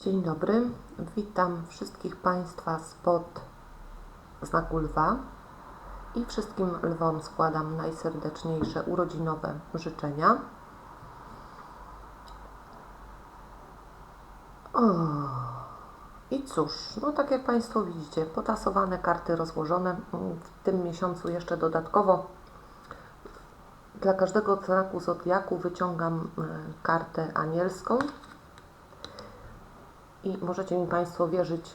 Dzień dobry, witam wszystkich Państwa spod znaku lwa i wszystkim lwom składam najserdeczniejsze urodzinowe życzenia. O, I cóż, no tak jak Państwo widzicie, potasowane karty rozłożone. W tym miesiącu jeszcze dodatkowo dla każdego znaku zodiaku wyciągam e, kartę anielską i możecie mi Państwo wierzyć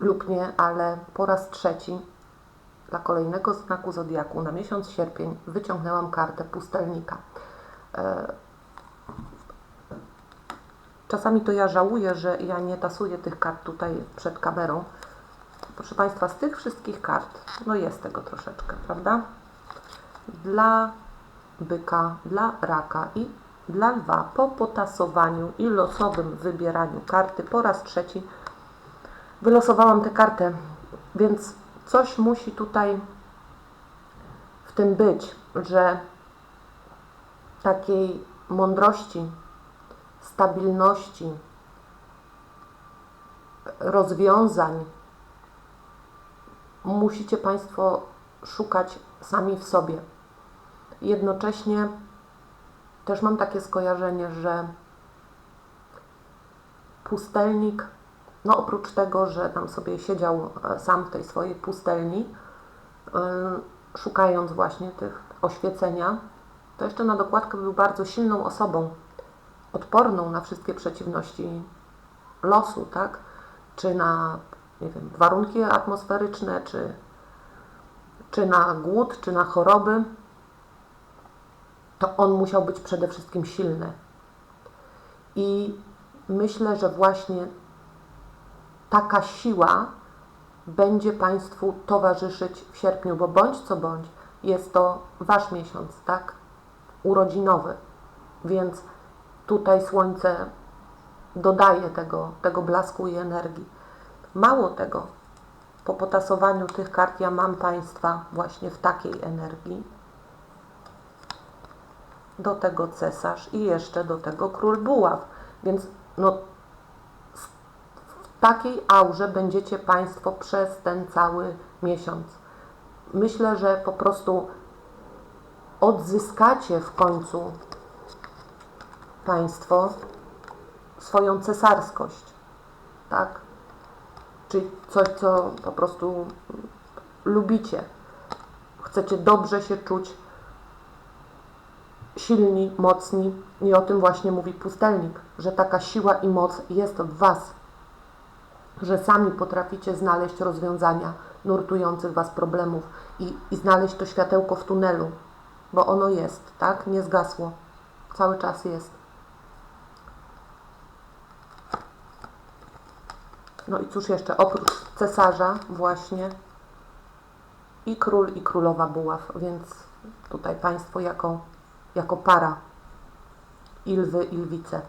lub nie, ale po raz trzeci dla kolejnego znaku zodiaku na miesiąc sierpień wyciągnęłam kartę pustelnika. E, Czasami to ja żałuję, że ja nie tasuję tych kart tutaj przed kamerą. Proszę Państwa, z tych wszystkich kart, no jest tego troszeczkę, prawda? Dla byka, dla raka i dla lwa po potasowaniu i losowym wybieraniu karty po raz trzeci wylosowałam tę kartę, więc coś musi tutaj w tym być, że takiej mądrości, stabilności, rozwiązań musicie Państwo szukać sami w sobie. Jednocześnie też mam takie skojarzenie, że pustelnik, no oprócz tego, że tam sobie siedział e, sam w tej swojej pustelni, yy, szukając właśnie tych oświecenia, to jeszcze na dokładkę był bardzo silną osobą, odporną na wszystkie przeciwności losu, tak? Czy na nie wiem, warunki atmosferyczne, czy, czy na głód, czy na choroby to on musiał być przede wszystkim silny. I myślę, że właśnie taka siła będzie Państwu towarzyszyć w sierpniu, bo bądź co bądź, jest to Wasz miesiąc, tak? Urodzinowy. Więc tutaj słońce dodaje tego, tego blasku i energii. Mało tego, po potasowaniu tych kart ja mam Państwa właśnie w takiej energii do tego cesarz i jeszcze do tego król buław. Więc no, w takiej aurze będziecie Państwo przez ten cały miesiąc. Myślę, że po prostu odzyskacie w końcu Państwo swoją cesarskość, tak? Czyli coś, co po prostu lubicie. Chcecie dobrze się czuć silni, mocni i o tym właśnie mówi pustelnik, że taka siła i moc jest w Was, że sami potraficie znaleźć rozwiązania nurtujących Was problemów i, i znaleźć to światełko w tunelu, bo ono jest, tak? Nie zgasło. Cały czas jest. No i cóż jeszcze, oprócz cesarza właśnie i król i królowa buław, więc tutaj Państwo jako jako para i lwy i lwice.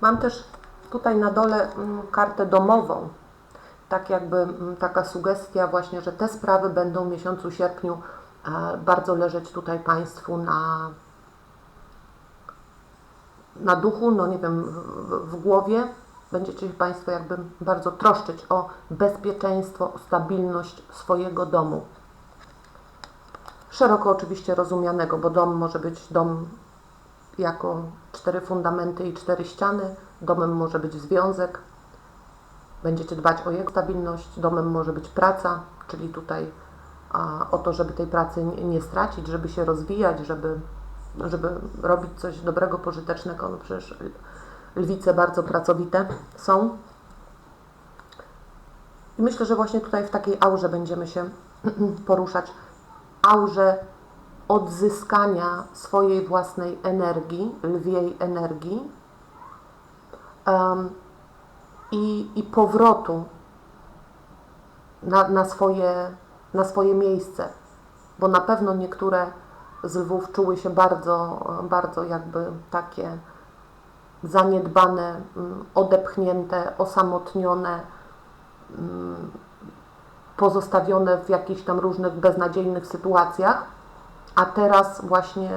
Mam też tutaj na dole mm, kartę domową, tak jakby mm, taka sugestia właśnie, że te sprawy będą w miesiącu sierpniu e, bardzo leżeć tutaj Państwu na, na duchu, no nie wiem, w, w głowie. Będziecie się Państwo jakby bardzo troszczyć o bezpieczeństwo, o stabilność swojego domu szeroko oczywiście rozumianego, bo dom może być dom jako cztery fundamenty i cztery ściany, domem może być związek, będziecie dbać o jego stabilność, domem może być praca, czyli tutaj a, o to, żeby tej pracy nie, nie stracić, żeby się rozwijać, żeby, żeby robić coś dobrego, pożytecznego, no przecież lwice bardzo pracowite są. I myślę, że właśnie tutaj w takiej aurze będziemy się poruszać aurze odzyskania swojej własnej energii, lwiej energii um, i, i powrotu na, na, swoje, na swoje miejsce, bo na pewno niektóre z lwów czuły się bardzo, bardzo jakby takie zaniedbane, mm, odepchnięte, osamotnione, mm, pozostawione w jakichś tam różnych beznadziejnych sytuacjach, a teraz właśnie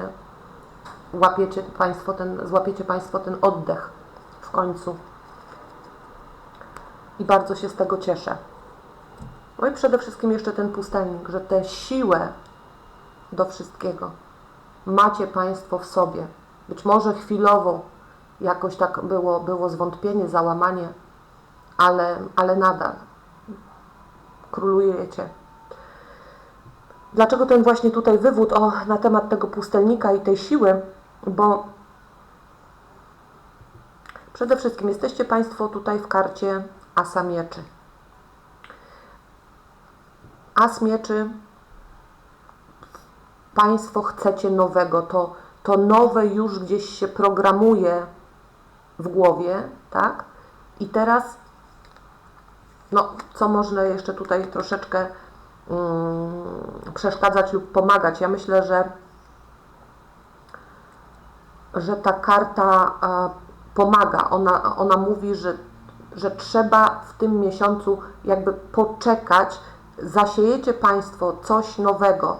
łapiecie Państwo ten, złapiecie Państwo ten oddech w końcu. I bardzo się z tego cieszę. No i przede wszystkim jeszcze ten pustelnik, że tę siłę do wszystkiego macie Państwo w sobie. Być może chwilowo jakoś tak było, było zwątpienie, załamanie, ale, ale nadal królujecie. Dlaczego ten właśnie tutaj wywód o, na temat tego pustelnika i tej siły? Bo przede wszystkim jesteście Państwo tutaj w karcie Asa Mieczy. As Mieczy, Państwo chcecie nowego, to, to nowe już gdzieś się programuje w głowie, tak? I teraz, no, co można jeszcze tutaj troszeczkę mm, przeszkadzać lub pomagać? Ja myślę, że, że ta karta pomaga. Ona, ona mówi, że, że trzeba w tym miesiącu jakby poczekać, zasiejecie Państwo coś nowego,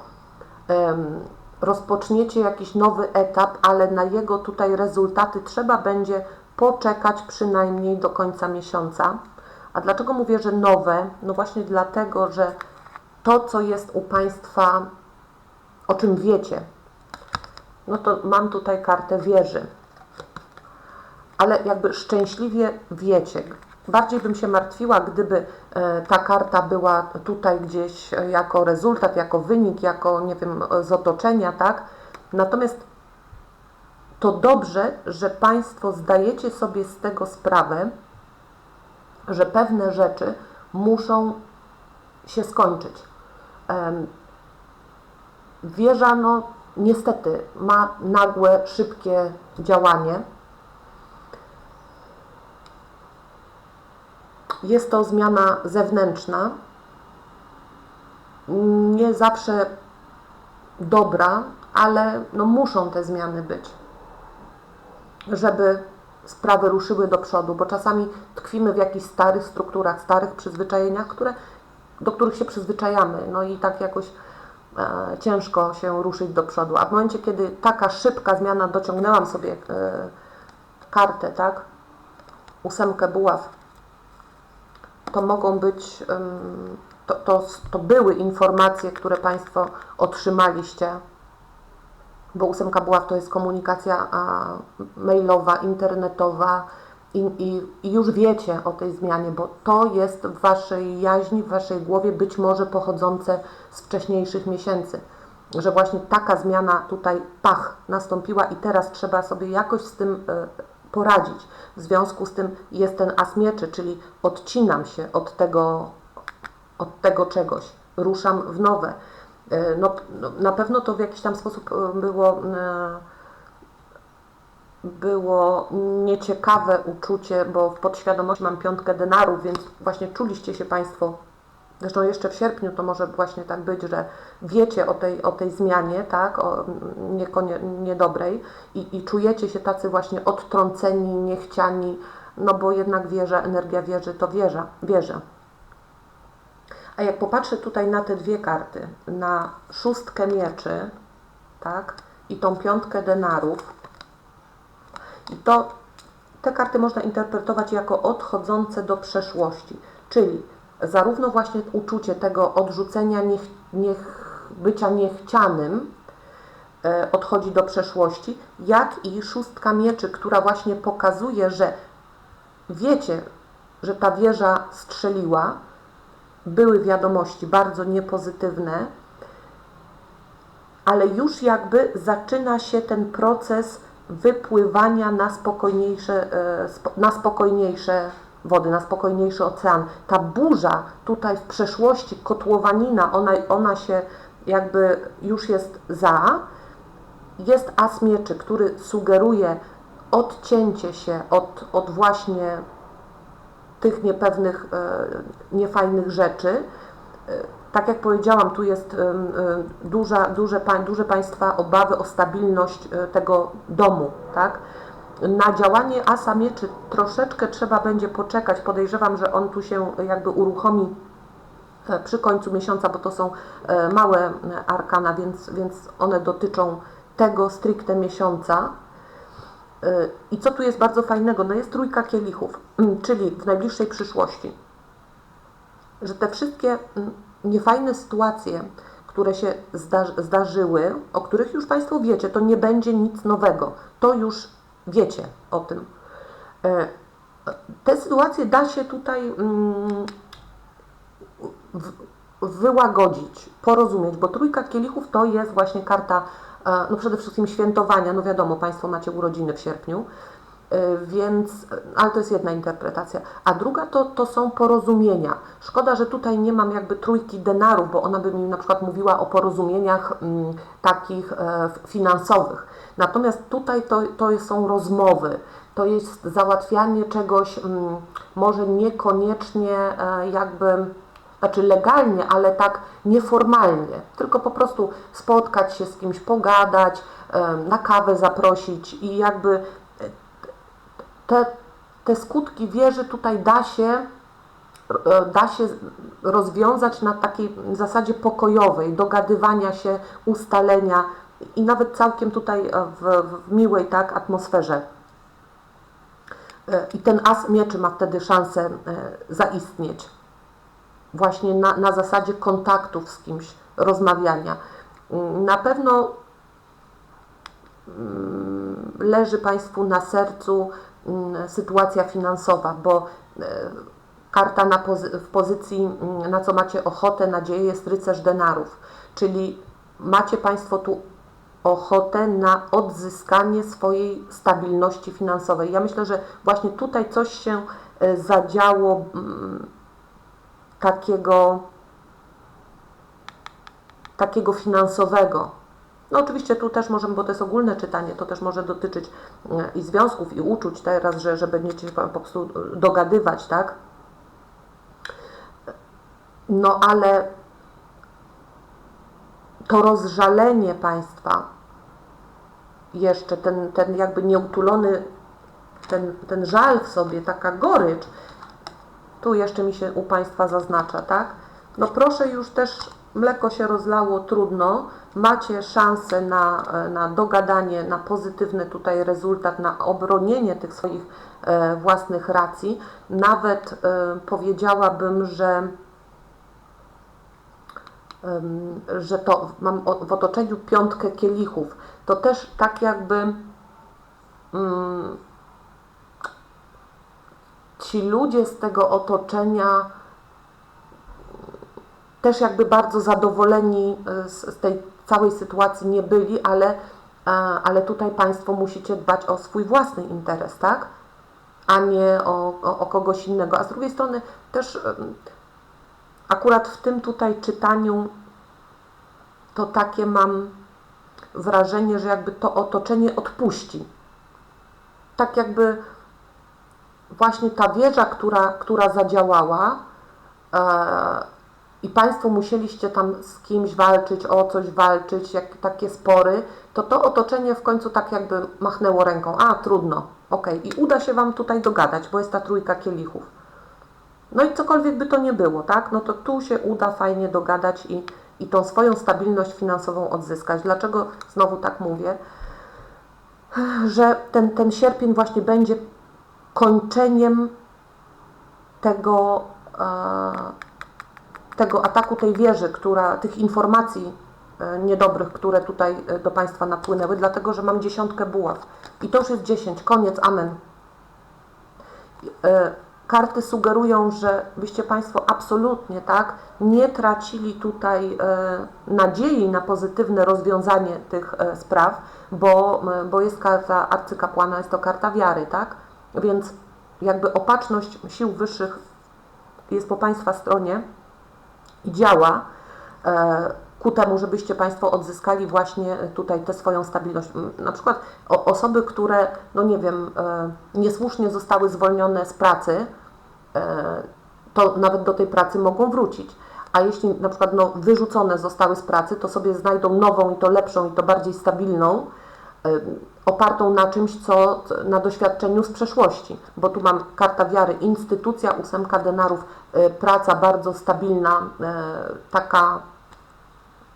rozpoczniecie jakiś nowy etap, ale na jego tutaj rezultaty trzeba będzie poczekać przynajmniej do końca miesiąca. A dlaczego mówię, że nowe? No właśnie dlatego, że to, co jest u Państwa, o czym wiecie, no to mam tutaj kartę wieży. Ale jakby szczęśliwie wiecie. Bardziej bym się martwiła, gdyby e, ta karta była tutaj gdzieś e, jako rezultat, jako wynik, jako, nie wiem, z otoczenia, tak? Natomiast to dobrze, że Państwo zdajecie sobie z tego sprawę, że pewne rzeczy muszą się skończyć. Wieża, no niestety, ma nagłe, szybkie działanie. Jest to zmiana zewnętrzna, nie zawsze dobra, ale no muszą te zmiany być, żeby sprawy ruszyły do przodu, bo czasami tkwimy w jakichś starych strukturach, starych przyzwyczajeniach, które, do których się przyzwyczajamy, no i tak jakoś e, ciężko się ruszyć do przodu. A w momencie, kiedy taka szybka zmiana, dociągnęłam sobie e, kartę, tak, ósemkę buław, to mogą być, to, to, to były informacje, które Państwo otrzymaliście, bo ósemka buław to jest komunikacja mailowa, internetowa i, i, i już wiecie o tej zmianie, bo to jest w Waszej jaźni, w Waszej głowie być może pochodzące z wcześniejszych miesięcy, że właśnie taka zmiana tutaj, pach, nastąpiła i teraz trzeba sobie jakoś z tym e, poradzić. W związku z tym jest ten as mieczy, czyli odcinam się od tego, od tego czegoś, ruszam w nowe. E, No, no, na pewno to w jakiś tam sposób e, było, e, było nieciekawe uczucie, bo w podświadomości mam piątkę denarów, więc właśnie czuliście się Państwo, zresztą jeszcze w sierpniu to może właśnie tak być, że wiecie o tej, o tej zmianie, tak, o niekonie, niedobrej i, i czujecie się tacy właśnie odtrąceni, niechciani, no bo jednak wieża, energia wieży to wieża, wieża. A jak popatrzę tutaj na te dwie karty, na szóstkę mieczy, tak, i tą piątkę denarów, to te karty można interpretować jako odchodzące do przeszłości, czyli zarówno właśnie uczucie tego odrzucenia, niech, niech bycia niechcianym e, odchodzi do przeszłości, jak i szóstka mieczy, która właśnie pokazuje, że wiecie, że ta wieża strzeliła, były wiadomości bardzo niepozytywne, ale już jakby zaczyna się ten proces wypływania na spokojniejsze, e, na spokojniejsze wody, na spokojniejszy ocean. Ta burza tutaj w przeszłości, kotłowanina, ona, ona się jakby już jest za. Jest as mieczy, który sugeruje odcięcie się od, od właśnie tych niepewnych, e, niefajnych rzeczy. E, Tak jak powiedziałam, tu jest duża, duże, duże Państwa obawy o stabilność e, tego domu, tak? Na działanie asa mieczy troszeczkę trzeba będzie poczekać. Podejrzewam, że on tu się jakby uruchomi przy końcu miesiąca, bo to są małe arkana, więc, więc one dotyczą tego stricte miesiąca. I co tu jest bardzo fajnego? No jest trójka kielichów, mm, czyli w najbliższej przyszłości. Że te wszystkie mm, niefajne sytuacje, które się zda- zdarzyły, o których już Państwo wiecie, to nie będzie nic nowego. To już wiecie o tym. E, Te sytuacje da się tutaj mm, wyłagodzić, porozumieć, bo trójka kielichów to jest właśnie karta, no przede wszystkim świętowania, no wiadomo, Państwo macie urodziny w sierpniu, e, więc, ale to jest jedna interpretacja. A druga to, to są porozumienia. Szkoda, że tutaj nie mam jakby trójki denarów, bo ona by mi na przykład mówiła o porozumieniach mm, takich e, finansowych. Natomiast tutaj to, to są rozmowy, to jest załatwianie czegoś, mm, może niekoniecznie e, jakby znaczy legalnie, ale tak nieformalnie, tylko po prostu spotkać się z kimś, pogadać, na kawę zaprosić i jakby e, te, te skutki wieży tutaj da się, e, da się rozwiązać na takiej zasadzie pokojowej, dogadywania się, ustalenia i nawet całkiem tutaj e, w, w miłej tak atmosferze. I ten as mieczy ma wtedy szansę zaistnieć właśnie na, na zasadzie kontaktów z kimś, rozmawiania. Mm, Na pewno mm, leży Państwu na sercu mm, sytuacja finansowa, bo e, karta na pozy- w pozycji, na co macie ochotę, nadzieję, jest rycerz denarów, czyli macie Państwo tu ochotę na odzyskanie swojej stabilności finansowej. Ja myślę, że właśnie tutaj coś się e, zadziało takiego, takiego finansowego. No oczywiście tu też możemy, bo to jest ogólne czytanie, to też może dotyczyć e, i związków, i uczuć teraz, że, że będziecie się po prostu dogadywać, tak? No ale to rozżalenie państwa, jeszcze ten, ten jakby nieutulony, ten, ten żal w sobie, taka gorycz, tu jeszcze mi się u Państwa zaznacza, tak? No proszę już też, mleko się rozlało, trudno, macie szansę na, e, na dogadanie, na pozytywny tutaj rezultat, na obronienie tych swoich e, własnych racji. Nawet e, powiedziałabym, że że to mam w otoczeniu piątkę kielichów, to też tak jakby mm, ci ludzie z tego otoczenia też jakby bardzo zadowoleni e, z, tej całej sytuacji nie byli, ale, a, ale tutaj Państwo musicie dbać o swój własny interes, tak? A nie o, o, o kogoś innego. A z drugiej strony też em, akurat w tym tutaj czytaniu to takie mam wrażenie, że jakby to otoczenie odpuści. Tak jakby właśnie ta wieża, która, która zadziałała e, i Państwo musieliście tam z kimś walczyć, o coś walczyć, jak takie spory, to to otoczenie w końcu tak jakby machnęło ręką. A, trudno, okej. I uda się Wam tutaj dogadać, bo jest ta trójka kielichów. No i cokolwiek by to nie było, tak? No to tu się uda fajnie dogadać i, i tą swoją stabilność finansową odzyskać. Dlaczego znowu tak mówię? Że ten, ten sierpień właśnie będzie kończeniem tego, e, tego ataku tej wieży, która, tych informacji e, niedobrych, które tutaj e, do Państwa napłynęły, dlatego że mam dziesiątkę buław. I to już jest dziesięć, koniec, amen. Karty sugerują, że byście Państwo absolutnie tak nie tracili tutaj nadziei na pozytywne rozwiązanie tych spraw, bo, bo jest karta arcykapłana, jest to karta wiary, tak? Więc jakby opatrzność sił wyższych jest po Państwa stronie i działa e, ku temu, żebyście Państwo odzyskali właśnie tutaj tę swoją stabilność. Na przykład osoby, które, no nie wiem, e, niesłusznie zostały zwolnione z pracy, e, to nawet do tej pracy mogą wrócić. A jeśli na przykład no, wyrzucone zostały z pracy, to sobie znajdą nową i to lepszą i to bardziej stabilną, opartą na czymś, co na doświadczeniu z przeszłości. Bo tu mam karta wiary, instytucja, ósemka denarów, e, praca bardzo stabilna, e, taka,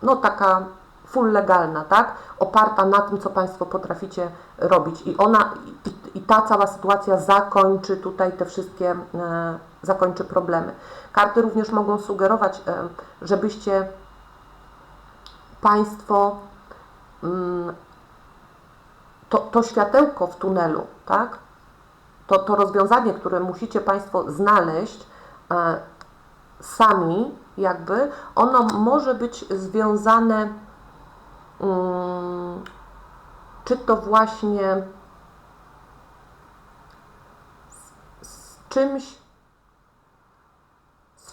no taka full legalna, tak? Oparta na tym, co Państwo potraficie robić. I ona, i, i ta cała sytuacja zakończy tutaj te wszystkie, zakończy problemy. Karty również mogą sugerować, żebyście Państwo mm, to, to światełko w tunelu, tak? To, to rozwiązanie, które musicie Państwo znaleźć e, sami, jakby, ono może być związane mm, czy to właśnie z, z czymś,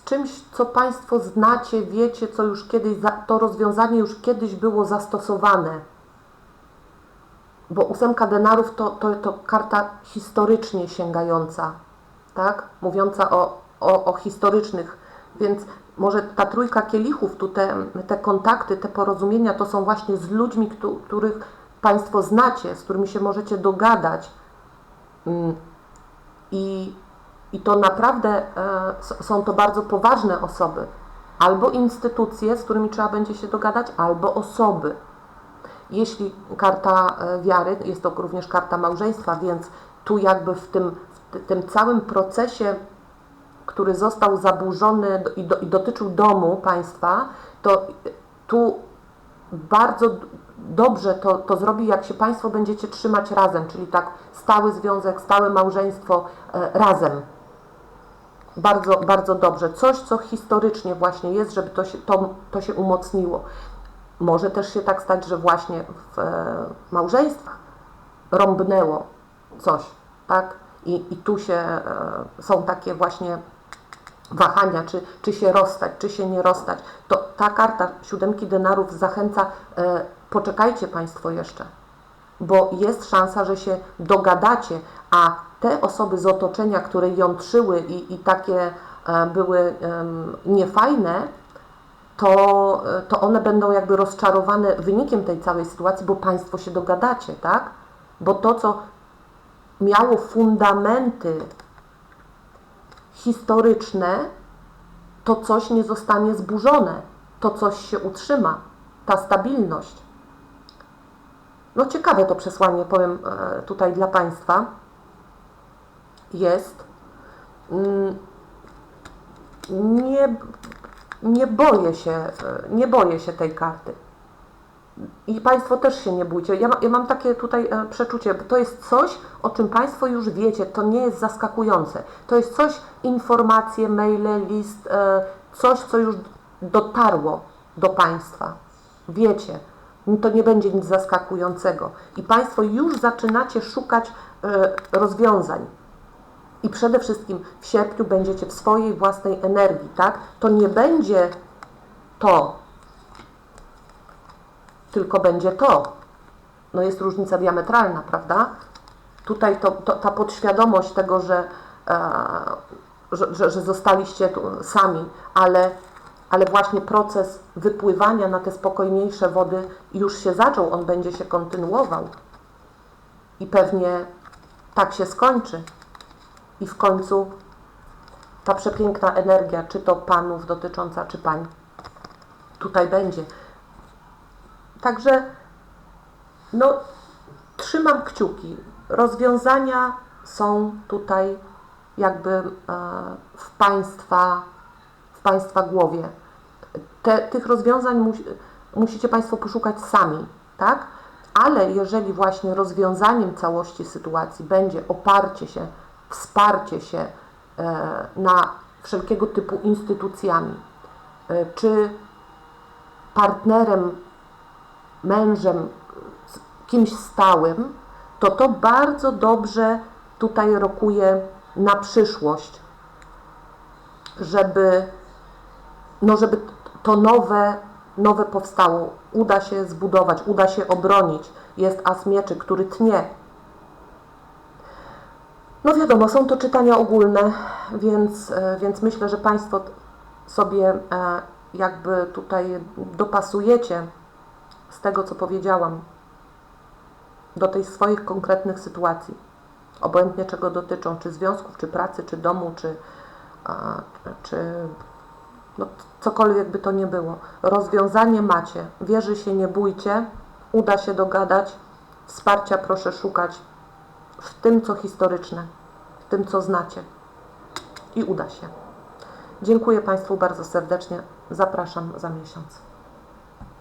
czymś, co Państwo znacie, wiecie, co już kiedyś, to rozwiązanie już kiedyś było zastosowane. Bo ósemka denarów to, to, to karta historycznie sięgająca, tak? Mówiąca o, o, o historycznych, więc może ta trójka kielichów, tu te, te kontakty, te porozumienia to są właśnie z ludźmi, któ- których Państwo znacie, z którymi się możecie dogadać. Mm, I, i to naprawdę e, są to bardzo poważne osoby. Albo instytucje, z którymi trzeba będzie się dogadać, albo osoby. Jeśli karta e, wiary, jest to również karta małżeństwa, więc tu jakby w tym, w ty- tym całym procesie, który został zaburzony i, do, i dotyczył domu państwa, to tu bardzo dobrze to, to zrobi, jak się Państwo będziecie trzymać razem, czyli tak stały związek, stałe małżeństwo e, razem. Bardzo, bardzo dobrze. Coś, co historycznie właśnie jest, żeby to się, to, to się umocniło. Może też się tak stać, że właśnie w e, małżeństwach rąbnęło coś, tak? I, i tu się e, są takie właśnie wahania, czy, czy się rozstać, czy się nie rozstać. To ta karta siódemki denarów zachęca, e, poczekajcie Państwo jeszcze, bo jest szansa, że się dogadacie, a te osoby z otoczenia, które jątrzyły i, i takie były niefajne, to, e, to one będą jakby rozczarowane wynikiem tej całej sytuacji, bo Państwo się dogadacie, tak? Bo to, co miało fundamenty historyczne, to coś nie zostanie zburzone, to coś się utrzyma, ta stabilność. No ciekawe to przesłanie, powiem e, tutaj dla Państwa, jest. Mm, Nie, nie boję się, e, nie boję się tej karty. I Państwo też się nie bójcie. Ja, ja mam takie tutaj e, przeczucie, bo to jest coś, o czym Państwo już wiecie, to nie jest zaskakujące. To jest coś, informacje, maile, list, e, coś, co już dotarło do Państwa. Wiecie, to nie będzie nic zaskakującego. I Państwo już zaczynacie szukać e, rozwiązań. I przede wszystkim w sierpniu będziecie w swojej własnej energii, tak? To nie będzie to, tylko będzie to. No jest różnica diametralna, prawda? Tutaj to, to, ta podświadomość tego, że, e, że, że, że zostaliście tu sami, ale, ale właśnie proces wypływania na te spokojniejsze wody już się zaczął, on będzie się kontynuował. I pewnie tak się skończy. I w końcu ta przepiękna energia, czy to panów dotycząca, czy pań, tutaj będzie. Także no, trzymam kciuki. Rozwiązania są tutaj jakby e, w Państwa, w Państwa głowie. Te, tych rozwiązań musi, musicie Państwo poszukać sami, tak? Ale jeżeli właśnie rozwiązaniem całości sytuacji będzie oparcie się, wsparcie się e, na wszelkiego typu instytucjami, e, czy partnerem mężem, kimś stałym, to to bardzo dobrze tutaj rokuje na przyszłość, żeby, no żeby to nowe, nowe powstało, uda się zbudować, uda się obronić. Jest as mieczy, który tnie. No wiadomo, są to czytania ogólne, więc, e, więc myślę, że Państwo sobie e, jakby tutaj dopasujecie z tego, co powiedziałam, do tych swoich konkretnych sytuacji, obojętnie czego dotyczą, czy związków, czy pracy, czy domu, czy, czy No, cokolwiek by to nie było. Rozwiązanie macie. Wierzy się, nie bójcie. Uda się dogadać. Wsparcia proszę szukać w tym, co historyczne, w tym, co znacie. I uda się. Dziękuję Państwu bardzo serdecznie. Zapraszam za miesiąc.